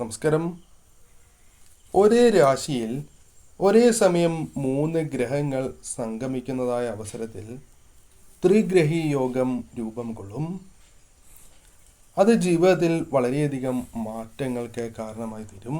നമസ്കാരം. ഒരേ രാശിയിൽ ഒരേ സമയം മൂന്ന് ഗ്രഹങ്ങൾ സംഗമിക്കുന്നതായ അവസരത്തിൽ ത്രിഗ്രഹി യോഗം രൂപം കൊള്ളും. അത് ജീവിതത്തിൽ വളരെയധികം മാറ്റങ്ങൾക്ക് കാരണമായി തീരും.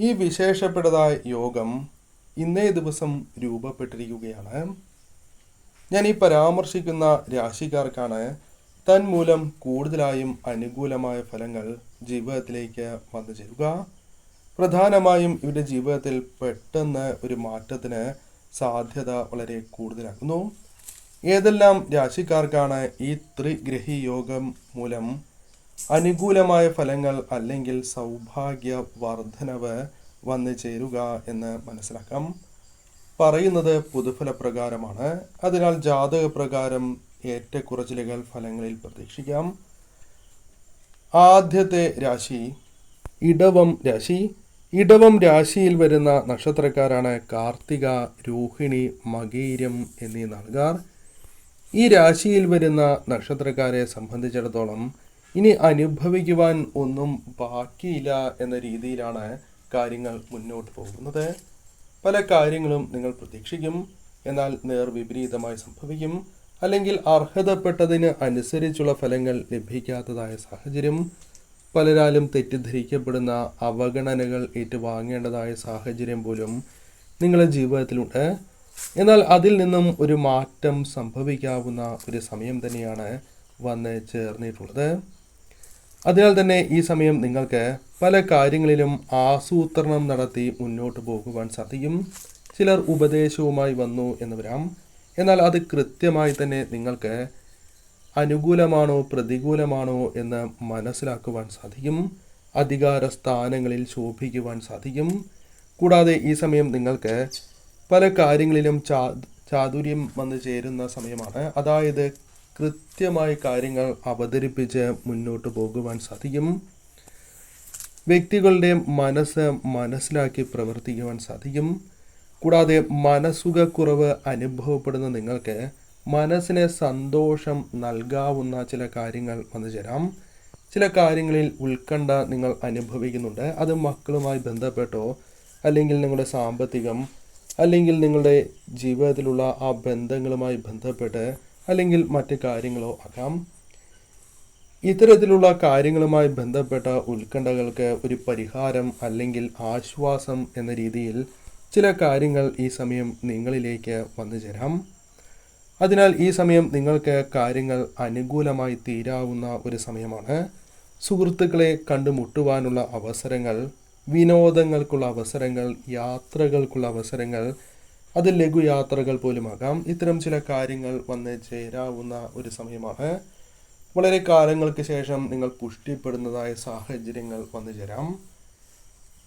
ഈ വിശേഷപ്പെട്ടതായ യോഗം ഇന്നേ ദിവസം രൂപപ്പെട്ടിരിക്കുകയാണ്. ഞാൻ ഈ പരാമർശിക്കുന്ന രാശിക്കാർക്കാണ് തന്മൂലം കൂടുതലായും അനുകൂലമായ ഫലങ്ങൾ ജീവിതത്തിലേക്ക് വന്നു ചേരുക. പ്രധാനമായും ഇവരുടെ ജീവിതത്തിൽ പെട്ടെന്ന് ഒരു മാറ്റത്തിന് സാധ്യത വളരെ കൂടുതലാകുന്നു. ഏതെല്ലാം രാശിക്കാർക്കാണ് ഈ ത്രിഗ്രഹി യോഗം മൂലം അനുകൂലമായ ഫലങ്ങൾ അല്ലെങ്കിൽ സൗഭാഗ്യ വർധനവ് വന്നു ചേരുക എന്ന് മനസ്സിലാക്കാം. പറയുന്നത് പൊതുഫലപ്രകാരമാണ്. അതിനാൽ ജാതക പ്രകാരം ഏറ്റക്കുറച്ചിലുകൾ ഫലങ്ങളിൽ പ്രതീക്ഷിക്കാം. ആദ്യത്തെ രാശി ഇടവം രാശി. ഇടവം രാശിയിൽ വരുന്ന നക്ഷത്രക്കാരാണ് കാർത്തിക രോഹിണി മകീരം എന്നീ നാളുകാർ ഈ രാശിയിൽ വരുന്ന നക്ഷത്രക്കാരെ സംബന്ധിച്ചിടത്തോളം ഇനി അനുഭവിക്കുവാൻ ഒന്നും ബാക്കിയില്ല എന്ന രീതിയിലാണ് കാര്യങ്ങൾ മുന്നോട്ട് പോകുന്നത്. പല കാര്യങ്ങളും നിങ്ങൾ പ്രതീക്ഷിക്കും. എന്നാൽ നേർ വിപരീതമായി സംഭവിക്കും. അല്ലെങ്കിൽ അർഹതപ്പെട്ടതിന് അനുസരിച്ചുള്ള ഫലങ്ങൾ ലഭിക്കാത്തതായ സാഹചര്യം. പലരാലും തെറ്റിദ്ധരിക്കപ്പെടുന്ന അവഗണനകൾ ഏറ്റുവാങ്ങേണ്ടതായ സാഹചര്യം പോലും നിങ്ങളുടെ ജീവിതത്തിലുണ്ട്. എന്നാൽ അതിൽ നിന്നും ഒരു മാറ്റം സംഭവിക്കാവുന്ന ഒരു സമയം തന്നെയാണ് വന്ന് ചേർന്നിട്ടുള്ളത്. അതിനാൽ തന്നെ ഈ സമയം നിങ്ങൾക്ക് പല കാര്യങ്ങളിലും ആസൂത്രണം നടത്തി മുന്നോട്ട് പോകുവാൻ സാധിക്കും. ചിലർ ഉപദേശവുമായി വന്നു എന്ന് വരാം. എന്നാൽ അത് കൃത്യമായി തന്നെ നിങ്ങൾക്ക് അനുകൂലമാണോ പ്രതികൂലമാണോ എന്ന് മനസ്സിലാക്കുവാൻ സാധിക്കും. അധികാര സ്ഥാനങ്ങളിൽ ശോഭിക്കുവാൻ സാധിക്കും. കൂടാതെ ഈ സമയം നിങ്ങൾക്ക് പല കാര്യങ്ങളിലും ചാ ചാതുര്യം വന്നു ചേരുന്ന സമയമാണ്. അതായത് കൃത്യമായി കാര്യങ്ങൾ അവതരിപ്പിച്ച് മുന്നോട്ട് പോകുവാൻ സാധിക്കും. വ്യക്തികളുടെ മനസ്സ് മനസ്സിലാക്കി പ്രവർത്തിക്കുവാൻ സാധിക്കും. കൂടാതെ മനസ്സുഖക്കുറവ് അനുഭവപ്പെടുന്ന നിങ്ങൾക്ക് മനസ്സിന് സന്തോഷം നൽകാവുന്ന ചില കാര്യങ്ങൾ വന്നു ചേരാം. ചില കാര്യങ്ങളിൽ ഉത്കണ്ഠ നിങ്ങൾ അനുഭവിക്കുന്നുണ്ട്. അത് മക്കളുമായി ബന്ധപ്പെട്ടോ അല്ലെങ്കിൽ നിങ്ങളുടെ സാമ്പത്തികം അല്ലെങ്കിൽ നിങ്ങളുടെ ജീവിതത്തിലുള്ള ആ ബന്ധങ്ങളുമായി ബന്ധപ്പെട്ട് അല്ലെങ്കിൽ മറ്റ് കാര്യങ്ങളോ ആകാം. ഇത്തരത്തിലുള്ള കാര്യങ്ങളുമായി ബന്ധപ്പെട്ട ഉത്കണ്ഠകൾക്ക് ഒരു പരിഹാരം അല്ലെങ്കിൽ ആശ്വാസം എന്ന രീതിയിൽ ചില കാര്യങ്ങൾ ഈ സമയം നിങ്ങളിലേക്ക് വന്നു ചേരാം. അതിനാൽ ഈ സമയം നിങ്ങൾക്ക് കാര്യങ്ങൾ അനുകൂലമായി തീരാവുന്ന ഒരു സമയമാണ്. സുഹൃത്തുക്കളെ കണ്ടുമുട്ടുവാനുള്ള അവസരങ്ങൾ വിനോദങ്ങൾക്കുള്ള അവസരങ്ങൾ യാത്രകൾക്കുള്ള അവസരങ്ങൾ അത് ലഘുയാത്രകൾ പോലുമാകാം. ഇത്തരം ചില കാര്യങ്ങൾ വന്ന് ചേരാവുന്ന ഒരു സമയമാണ്. വളരെ കാലങ്ങൾക്ക് ശേഷം നിങ്ങൾ പുഷ്ടിപ്പെടുന്നതായ സാഹചര്യങ്ങൾ വന്നു ചേരാം.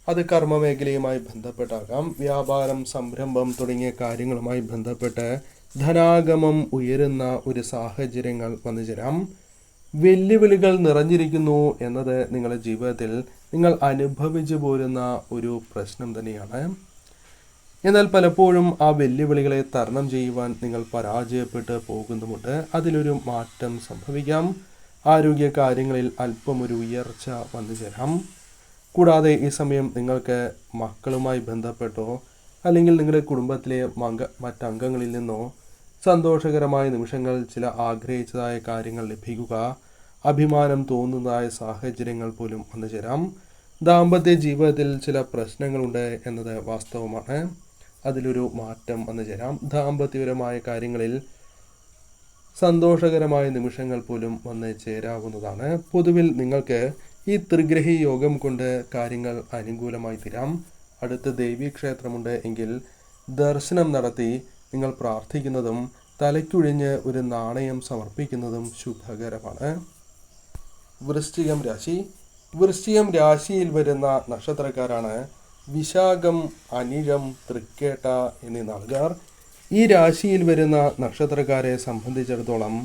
അത് കർമ്മമേഖലയുമായി ബന്ധപ്പെട്ടാകാം. വ്യാപാരം സംരംഭം തുടങ്ങിയ കാര്യങ്ങളുമായി ബന്ധപ്പെട്ട് ധനാഗമം ഉയരുന്ന ഒരു സാഹചര്യങ്ങൾ വന്നു ചേരാം. വെല്ലുവിളികൾ നിറഞ്ഞിരിക്കുന്നു എന്നത് നിങ്ങളുടെ ജീവിതത്തിൽ നിങ്ങൾ അനുഭവിച്ചു പോരുന്ന ഒരു പ്രശ്നം തന്നെയാണ്. എന്നാൽ പലപ്പോഴും ആ വെല്ലുവിളികളെ തരണം ചെയ്യുവാൻ നിങ്ങൾ പരാജയപ്പെട്ട് പോകുന്നുമുണ്ട് അതിലൊരു മാറ്റം സംഭവിക്കാം. ആരോഗ്യ കാര്യങ്ങളിൽ അല്പം ഒരു ഉയർച്ച വന്നു ചേരാം. കൂടാതെ ഈ സമയം നിങ്ങൾക്ക് മക്കളുമായി ബന്ധപ്പെട്ടോ അല്ലെങ്കിൽ നിങ്ങളുടെ കുടുംബത്തിലെ മംഗ മറ്റംഗങ്ങളിൽ നിന്നോ സന്തോഷകരമായ നിമിഷങ്ങൾ ചില ആഗ്രഹിച്ചതായ കാര്യങ്ങൾ ലഭിക്കുക അഭിമാനം തോന്നുന്നതായ സാഹചര്യങ്ങൾ പോലും വന്നു ചേരാം. ദാമ്പത്യ ജീവിതത്തിൽ ചില പ്രശ്നങ്ങളുണ്ട് എന്നത് വാസ്തവമാണ്. അതിലൊരു മാറ്റം വന്നു ചേരാം. ദാമ്പത്യപരമായ കാര്യങ്ങളിൽ സന്തോഷകരമായ നിമിഷങ്ങൾ പോലും വന്ന് ചേരാവുന്നതാണ്. പൊതുവിൽ നിങ്ങൾക്ക് ഈ ത്രിഗ്രഹി യോഗം കൊണ്ട് കാര്യങ്ങൾ അനുകൂലമായി തീരാം. അടുത്ത് ദേവീക്ഷേത്രമുണ്ട് എങ്കിൽ ദർശനം നടത്തി നിങ്ങൾ പ്രാർത്ഥിക്കുന്നതും തലയ്ക്കുഴിഞ്ഞ് ഒരു നാണയം സമർപ്പിക്കുന്നതും ശുഭകരമാണ്. വൃശ്ചികം രാശി. വൃശ്ചികം രാശിയിൽ വരുന്ന നക്ഷത്രക്കാരാണ് വിശാഖം അനിഴം തൃക്കേട്ട എന്നീ നാളുകാർ. ഈ രാശിയിൽ വരുന്ന നക്ഷത്രക്കാരെ സംബന്ധിച്ചിടത്തോളം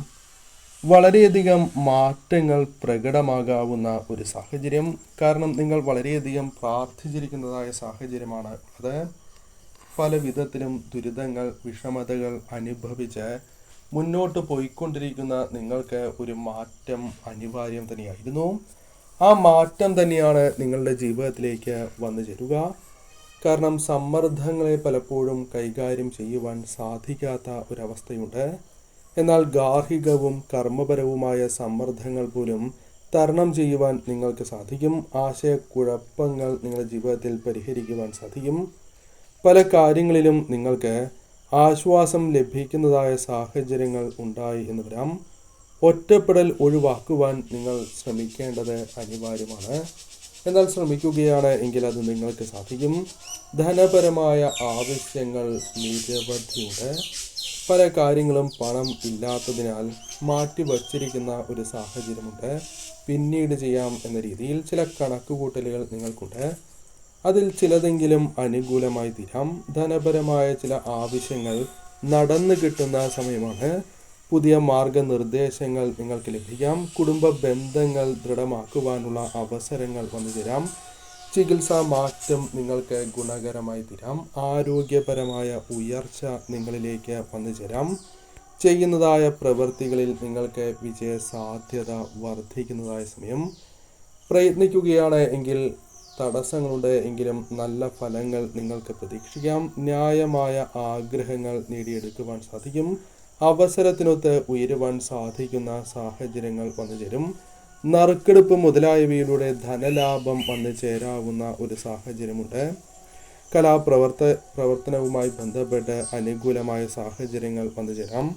വളരെയധികം മാറ്റങ്ങൾ പ്രകടമാകാവുന്ന ഒരു സാഹചര്യം. കാരണം നിങ്ങൾ വളരെയധികം പ്രാർത്ഥിച്ചിരിക്കുന്നതായ സാഹചര്യമാണ്. അത് പല വിധത്തിലും ദുരിതങ്ങൾ വിഷമതകൾ അനുഭവിച്ച് മുന്നോട്ട് പോയിക്കൊണ്ടിരിക്കുന്ന നിങ്ങൾക്ക് ഒരു മാറ്റം അനിവാര്യം തന്നെയായിരുന്നു. ആ മാറ്റം തന്നെയാണ് നിങ്ങളുടെ ജീവിതത്തിലേക്ക് വന്നു ചേരുക. കാരണം സമ്മർദ്ദങ്ങളെ പലപ്പോഴും കൈകാര്യം ചെയ്യുവാൻ സാധിക്കാത്ത ഒരവസ്ഥയുണ്ട്. എന്നാൽ ഗാർഹികവും കർമ്മപരവുമായ സമ്മർദ്ദങ്ങൾ പോലും തരണം ചെയ്യുവാൻ നിങ്ങൾക്ക് സാധിക്കും. ആശയക്കുഴപ്പങ്ങൾ നിങ്ങളുടെ ജീവിതത്തിൽ പരിഹരിക്കുവാൻ സാധിക്കും. പല കാര്യങ്ങളിലും നിങ്ങൾക്ക് ആശ്വാസം ലഭിക്കുന്നതായ സാഹചര്യങ്ങൾ ഉണ്ടായി എന്ന് വരാം. ഒറ്റപ്പെടൽ ഒഴിവാക്കുവാൻ നിങ്ങൾ ശ്രമിക്കേണ്ടത് അനിവാര്യമാണ്. എന്നാൽ ശ്രമിക്കുകയാണ് എങ്കിൽ അത് നിങ്ങൾക്ക് സാധിക്കും. ധനപരമായ ആവശ്യങ്ങൾ നിരവധിയുണ്ട്. പല കാര്യങ്ങളും പണം ഇല്ലാത്തതിനാൽ മാറ്റി വച്ചിരിക്കുന്ന ഒരു സാഹചര്യമുണ്ട്. പിന്നീട് ചെയ്യാം എന്ന രീതിയിൽ ചില കണക്കുകൂട്ടലുകൾ നിങ്ങൾക്കുണ്ട്. അതിൽ ചിലതെങ്കിലും അനുകൂലമായി തീരാം. ധനപരമായ ചില ആവശ്യങ്ങൾ നടന്നു കിട്ടുന്ന സമയമാണ്. പുതിയ മാർഗനിർദ്ദേശങ്ങൾ നിങ്ങൾക്ക് ലഭിക്കാം. കുടുംബ ബന്ധങ്ങൾ ദൃഢമാക്കുവാനുള്ള അവസരങ്ങൾ വന്നു ചേരാം ചികിത്സാ മാറ്റം നിങ്ങൾക്ക് ഗുണകരമായി തരാം. ആരോഗ്യപരമായ ഉയർച്ച നിങ്ങളിലേക്ക് വന്നു ചേരാം. ചെയ്യുന്നതായ പ്രവൃത്തികളിൽ നിങ്ങൾക്ക് വിജയ സാധ്യത വർദ്ധിക്കുന്നതായ സമയം. പ്രയത്നിക്കുകയാണ് എങ്കിൽ തടസ്സങ്ങളുണ്ട് എങ്കിലും നല്ല ഫലങ്ങൾ നിങ്ങൾക്ക് പ്രതീക്ഷിക്കാം. ന്യായമായ ആഗ്രഹങ്ങൾ നേടിയെടുക്കുവാൻ സാധിക്കും. അവസരത്തിനൊത്ത് ഉയരുവാൻ സാധിക്കുന്ന സാഹചര്യങ്ങൾ വന്നു ചേരും. നറുക്കെടുപ്പ് മുതലായവയിലൂടെ ധനലാഭം വന്നു ചേരാവുന്ന ഒരു സാഹചര്യമുണ്ട്. കലാപ്രവർത്ത പ്രവർത്തനവുമായി ബന്ധപ്പെട്ട് അനുകൂലമായ സാഹചര്യങ്ങൾ വന്നു ചേരാം.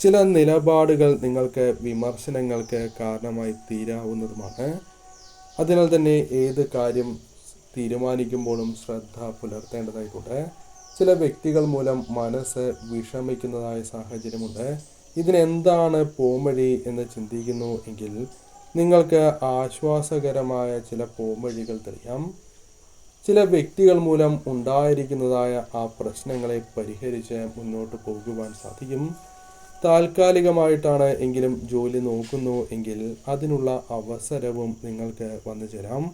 ചില നിലപാടുകൾ നിങ്ങൾക്ക് വിമർശനങ്ങൾക്ക് കാരണമായി തീരാവുന്നതുമാണ്. അതിനാൽ തന്നെ ഏത് കാര്യം തീരുമാനിക്കുമ്പോഴും ശ്രദ്ധ പുലർത്തേണ്ടതായിട്ടുണ്ട്. ചില വ്യക്തികൾ മൂലം മനസ്സ് വിഷമിക്കുന്നതായ സാഹചര്യമുണ്ട്. ഇതിനെന്താണ് പോംവഴി എന്ന് ചിന്തിക്കുന്നു എങ്കിൽ നിങ്ങൾക്ക് ആശ്വാസകരമായ ചില പോംവഴികൾ തെളിയാം. ചില വ്യക്തികൾ മൂലം ഉണ്ടായിരിക്കുന്നതായ ആ പ്രശ്നങ്ങളെ പരിഹരിച്ച് മുന്നോട്ട് പോകുവാൻ സാധിക്കും. താൽക്കാലികമായിട്ടാണ് എങ്കിലും ജോലി നോക്കുന്നു എങ്കിൽ അതിനുള്ള അവസരവും നിങ്ങൾക്ക് വന്നു ചേരാം.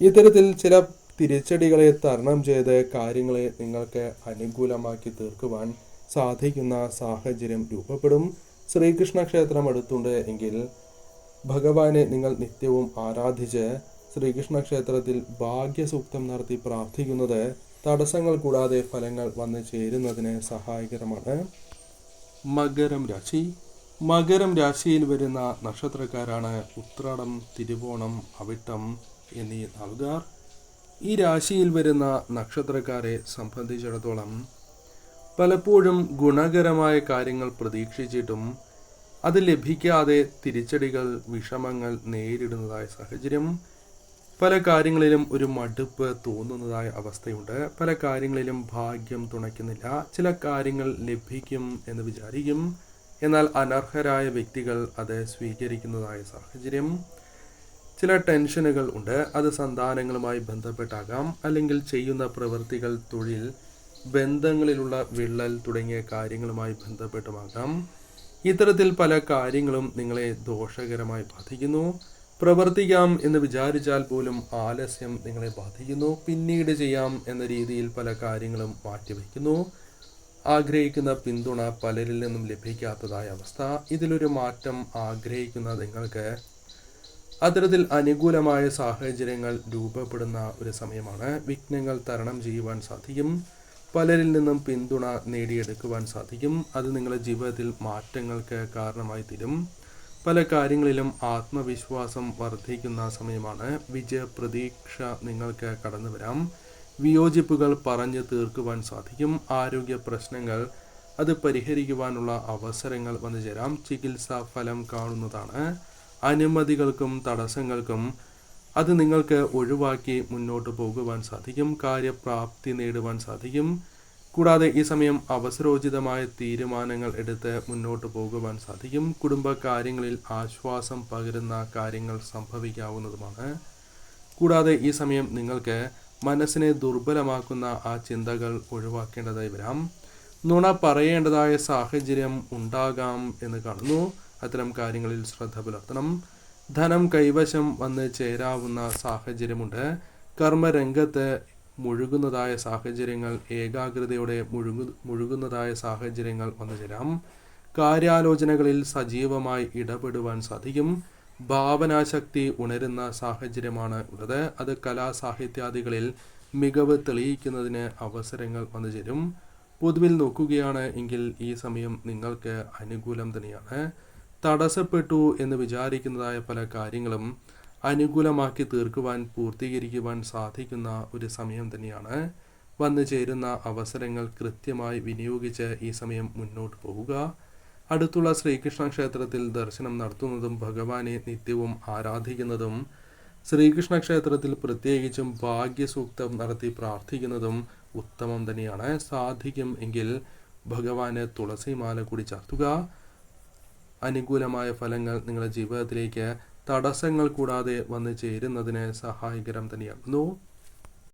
ഇത്തരത്തിൽ ചില തിരിച്ചടികളെ തരണം ചെയ്ത് കാര്യങ്ങളെ നിങ്ങൾക്ക് അനുകൂലമാക്കി തീർക്കുവാൻ സാധിക്കുന്ന സാഹചര്യം രൂപപ്പെടും. ശ്രീകൃഷ്ണ ക്ഷേത്രം അടുത്തുണ്ട് എങ്കിൽ ഭഗവാനെ നിങ്ങൾ നിത്യവും ആരാധിച്ച് ശ്രീകൃഷ്ണ ക്ഷേത്രത്തിൽ ഭാഗ്യസൂക്തം നടത്തി പ്രാർത്ഥിക്കുന്നത് തടസ്സങ്ങൾ കൂടാതെ ഫലങ്ങൾ വന്നു ചേരുന്നതിന് സഹായകരമാണ്. മകരം രാശി. മകരം രാശിയിൽ വരുന്ന നക്ഷത്രക്കാരാണ് ഉത്രാടം തിരുവോണം അവിട്ടം എന്നീ നാളുകാർ ഈ രാശിയിൽ വരുന്ന നക്ഷത്രക്കാരെ സംബന്ധിച്ചിടത്തോളം പലപ്പോഴും ഗുണകരമായ കാര്യങ്ങൾ പ്രതീക്ഷിച്ചിട്ടും അത് ലഭിക്കാതെ തിരിച്ചടികൾ വിഷമങ്ങൾ നേരിടുന്നതായ സാഹചര്യം പല കാര്യങ്ങളിലും ഒരു മടുപ്പ് തോന്നുന്നതായ അവസ്ഥയുണ്ട്. പല കാര്യങ്ങളിലും ഭാഗ്യം തുണയ്ക്കുന്നില്ല. ചില കാര്യങ്ങൾ ലഭിക്കും എന്ന് വിചാരിക്കും. എന്നാൽ അനർഹരായ വ്യക്തികൾ അത് സ്വീകരിക്കുന്നതായ സാഹചര്യം. ചില ടെൻഷനുകൾ ഉണ്ട്. അത് സന്താനങ്ങളുമായി ബന്ധപ്പെട്ടാകാം. അല്ലെങ്കിൽ ചെയ്യുന്ന പ്രവൃത്തികൾ തൊഴിൽ ബന്ധങ്ങളിലുള്ള വിള്ളൽ തുടങ്ങിയ കാര്യങ്ങളുമായി ബന്ധപ്പെട്ടുമാകാം. ഇത്തരത്തിൽ പല കാര്യങ്ങളും നിങ്ങളെ ദോഷകരമായി ബാധിക്കുന്നു. പ്രവർത്തിക്കാം എന്ന് വിചാരിച്ചാൽ പോലും ആലസ്യം നിങ്ങളെ ബാധിക്കുന്നു. പിന്നീട് ചെയ്യാം എന്ന രീതിയിൽ പല കാര്യങ്ങളും മാറ്റിവെക്കുന്നു. ആഗ്രഹിക്കുന്ന പിന്തുണ പലരിൽ നിന്നും ലഭിക്കാത്തതായ അവസ്ഥ. ഇതിലൊരു മാറ്റം ആഗ്രഹിക്കുന്ന നിങ്ങൾക്ക് അത്തരത്തിൽ അനുകൂലമായ സാഹചര്യങ്ങൾ രൂപപ്പെടുന്ന ഒരു സമയമാണ്. വിഘ്നങ്ങൾ തരണം ചെയ്യുവാൻ സാധിക്കും. പലരിൽ നിന്നും പിന്തുണ നേടിയെടുക്കുവാൻ സാധിക്കും. അത് നിങ്ങളുടെ ജീവിതത്തിൽ മാറ്റങ്ങൾക്ക് കാരണമായി തീരും. പല കാര്യങ്ങളിലും ആത്മവിശ്വാസം വർദ്ധിക്കുന്ന സമയമാണ്. വിജയപ്രതീക്ഷ നിങ്ങൾക്ക് കടന്നു വരാം. വിയോജിപ്പുകൾ പറഞ്ഞു തീർക്കുവാൻ സാധിക്കും. ആരോഗ്യ പ്രശ്നങ്ങൾ അത് പരിഹരിക്കുവാനുള്ള അവസരങ്ങൾ വന്നു ചേരാം ചികിത്സാ ഫലം കാണുന്നതാണ്. അനുമതികൾക്കും തടസ്സങ്ങൾക്കും അത് നിങ്ങൾക്ക് ഒഴിവാക്കി മുന്നോട്ട് പോകുവാൻ സാധിക്കും കാര്യപ്രാപ്തി നേടുവാൻ സാധിക്കും. കൂടാതെ ഈ സമയം അവസരോചിതമായ തീരുമാനങ്ങൾ എടുത്ത് മുന്നോട്ട് പോകുവാൻ സാധിക്കും. കുടുംബകാര്യങ്ങളിൽ ആശ്വാസം പകരുന്ന കാര്യങ്ങൾ സംഭവിക്കാവുന്നതുമാണ്. കൂടാതെ ഈ സമയം നിങ്ങൾക്ക് മനസ്സിനെ ദുർബലമാക്കുന്ന ആ ചിന്തകൾ ഒഴിവാക്കേണ്ടതായി വരാം. നുണ പറയേണ്ടതായ സാഹചര്യം ഉണ്ടാകാം എന്ന് കാണുന്നു. അത്തരം കാര്യങ്ങളിൽ ശ്രദ്ധ പുലർത്തണം. ധനം കൈവശം വന്ന് ചേരാവുന്ന സാഹചര്യമുണ്ട്. കർമ്മരംഗത്ത് മുഴുകുന്നതായ സാഹചര്യങ്ങൾ ഏകാഗ്രതയോടെ മുഴുകു മുഴുകുന്നതായ സാഹചര്യങ്ങൾ വന്നു ചേരാം. കാര്യാലോചനകളിൽ സജീവമായി ഇടപെടുവാൻ സാധിക്കും. ഭാവനാശക്തി ഉണരുന്ന സാഹചര്യമാണ് ഉള്ളത്. അത് കലാസാഹിത്യാദികളിൽ മികവ് തെളിയിക്കുന്നതിന് അവസരങ്ങൾ വന്നു ചേരും. പൊതുവിൽ നോക്കുകയാണ് എങ്കിൽ ഈ സമയം നിങ്ങൾക്ക് അനുകൂലം തന്നെയാണ്. തടസ്സപ്പെട്ടു എന്ന് വിചാരിക്കുന്നതായ പല കാര്യങ്ങളും അനുകൂലമാക്കി തീർക്കുവാൻ പൂർത്തീകരിക്കുവാൻ സാധിക്കുന്ന ഒരു സമയം തന്നെയാണ്. വന്നു ചേരുന്ന അവസരങ്ങൾ കൃത്യമായി വിനിയോഗിച്ച് ഈ സമയം മുന്നോട്ട് പോവുക. അടുത്തുള്ള ശ്രീകൃഷ്ണ ക്ഷേത്രത്തിൽ ദർശനം നടത്തുന്നതും ഭഗവാനെ നിത്യവും ആരാധിക്കുന്നതും ശ്രീകൃഷ്ണ ക്ഷേത്രത്തിൽ പ്രത്യേകിച്ചും ഭാഗ്യസൂക്തം നടത്തി പ്രാർത്ഥിക്കുന്നതും ഉത്തമം തന്നെയാണ്. സാധിക്കും എങ്കിൽ ഭഗവാന് തുളസിമാല കൂടി ചാർത്തുക. അനുകൂലമായ ഫലങ്ങൾ നിങ്ങളുടെ ജീവിതത്തിലേക്ക് തടസ്സങ്ങൾ കൂടാതെ വന്നു ചേരുന്നതിന് സഹായകരം തന്നെയാകുന്നു.